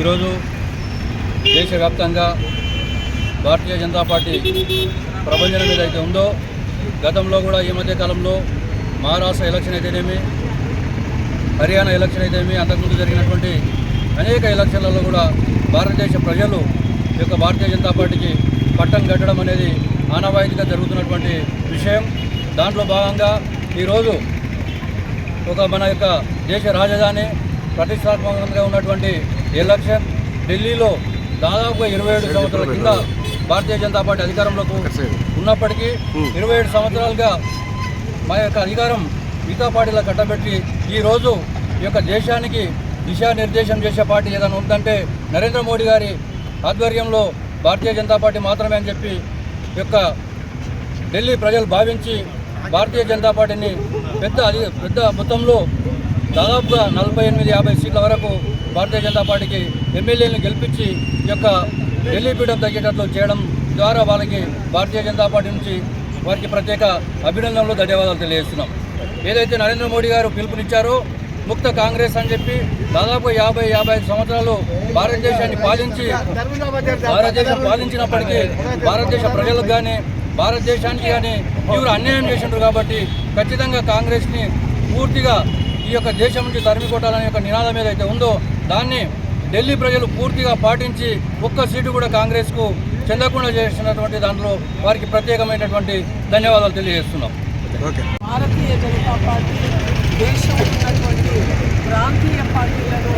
ఈరోజు దేశవ్యాప్తంగా భారతీయ జనతా పార్టీ ప్రభంజనం ఏదైతే ఉందో గతంలో కూడా ఈ మధ్యకాలంలో మహారాష్ట్ర ఎలక్షన్ అయితేనేమి హర్యానా ఎలక్షన్ అయితేనేమి అంతకుముందు జరిగినటువంటి అనేక ఎలక్షన్లలో కూడా భారతదేశ ప్రజలు ఈ యొక్క భారతీయ జనతా పార్టీకి పట్టం కట్టడం అనేది ఆనవాయితీగా జరుగుతున్నటువంటి విషయం. దాంట్లో భాగంగా ఈరోజు ఒక మన యొక్క దేశ రాజధాని ప్రతిష్టాత్మకంగా ఉన్నటువంటి ఎలక్షన్ ఢిల్లీలో దాదాపుగా ఇరవై ఏడు సంవత్సరాల కింద భారతీయ జనతా పార్టీ అధికారంలోకి ఉన్నప్పటికీ ఇరవై ఏడు సంవత్సరాలుగా మా యొక్క అధికారం మిగతా పార్టీల కట్టబెట్టి ఈరోజు ఈ యొక్క దేశానికి దిశానిర్దేశం చేసే పార్టీ ఏదైనా ఉందంటే నరేంద్ర మోడీ గారి ఆధ్వర్యంలో భారతీయ జనతా పార్టీ మాత్రమే అని చెప్పి యొక్క ఢిల్లీ ప్రజలు భావించి భారతీయ జనతా పార్టీని పెద్ద పెద్ద మొత్తంలో దాదాపుగా నలభై ఎనిమిది యాభై సీట్ల వరకు భారతీయ జనతా పార్టీకి ఎమ్మెల్యేలను గెలిపించి ఈ యొక్క ఢిల్లీ పీఠం తగ్గేటట్లు చేయడం ద్వారా వాళ్ళకి భారతీయ జనతా పార్టీ నుంచి వారికి ప్రత్యేక అభినందనలు ధన్యవాదాలు తెలియజేస్తున్నాం. ఏదైతే నరేంద్ర మోడీ గారు పిలుపునిచ్చారో ముక్త కాంగ్రెస్ అని చెప్పి దాదాపు యాభై యాభై ఐదు సంవత్సరాలు భారతదేశాన్ని పాలించి భారతదేశం పాలించినప్పటికీ భారతదేశ ప్రజలకు కానీ భారతదేశానికి కానీ తీవ్ర అన్యాయం చేసిండ్రు కాబట్టి ఖచ్చితంగా కాంగ్రెస్ని పూర్తిగా ఈ యొక్క దేశం నుంచి తరిమి కొట్టాలనే యొక్క నినాదం ఏదైతే ఉందో దాన్ని ఢిల్లీ ప్రజలు పూర్తిగా పాటించి ఒక్క సీటు కూడా కాంగ్రెస్కు చెందకుండా చేసినటువంటి దాంట్లో వారికి ప్రత్యేకమైనటువంటి ధన్యవాదాలు తెలియజేస్తున్నాం. భారతీయ జనతా పార్టీ దేశం ఉన్నటువంటి ప్రాంతీయ పార్టీలను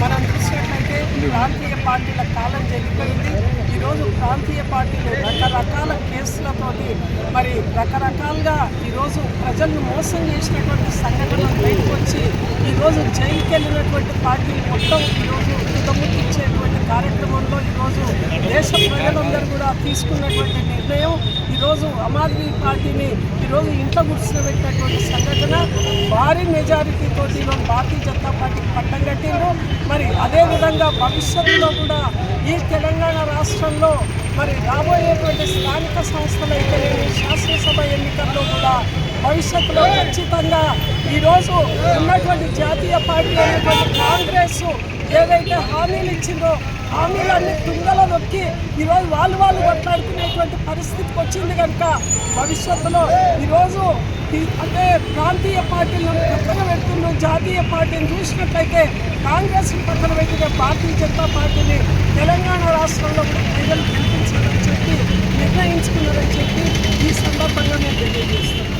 మనం చూసినట్లయితే ప్రాంతీయ పార్టీల కాలం జరిగిపోయింది ఈరోజు ప్రాంతీయ పార్టీలు రకరకాల కేసులతోటి మరి రకరకాలుగా ఈరోజు ప్రజలను మోసం చేసినటువంటి సంఘటనలు బయటకు వచ్చి ఈరోజు జైలుకి వెళ్ళినటువంటి పార్టీలు మొత్తం ఈరోజు తుదముట్టించేటువంటి కార్యక్రమంలో ఈరోజు దేశ ప్రజలందరూ కూడా తీసుకున్నటువంటి నిర్ణయం. ఈరోజు ఆమ్ ఆద్మీ పార్టీని ఈరోజు ఇంట్లో కూర్చున్నటువంటి సంఘటన. భారీ మెజారిటీతో తోటి ఈరోజు భారతీయ జనతా పార్టీకి పట్టం కట్టిండ్రు. మరి అదేవిధంగా భవిష్యత్తులో కూడా ఈ తెలంగాణ రాష్ట్రంలో మరి రాబోయేటువంటి స్థానిక సంస్థలు అయితే శాసనసభ ఎన్నికల్లో కూడా భవిష్యత్తులో ఖచ్చితంగా ఈరోజు ఉన్నటువంటి జాతీయ పార్టీ అయినటువంటి కాంగ్రెస్ ఏదైతే హామీలు ఇచ్చిందో హామీలన్నీ తుంగల నొక్కి ఈరోజు వాళ్ళు వాళ్ళు కొట్లాడుకునేటువంటి పరిస్థితికి వచ్చింది కనుక భవిష్యత్తులో ఈరోజు అంటే ప్రాంతీయ పార్టీలను పక్కన పెడుతున్న జాతీయ పార్టీని చూసినట్లయితే కాంగ్రెస్ పక్కన పెట్టిన భారతీయ జనతా పార్టీని తెలంగాణ రాష్ట్రంలో కూడా ప్రజలు గెలిపించాలని చెప్పి నిర్ణయించుకున్నారని చెప్పి ఈ సందర్భంగా నేను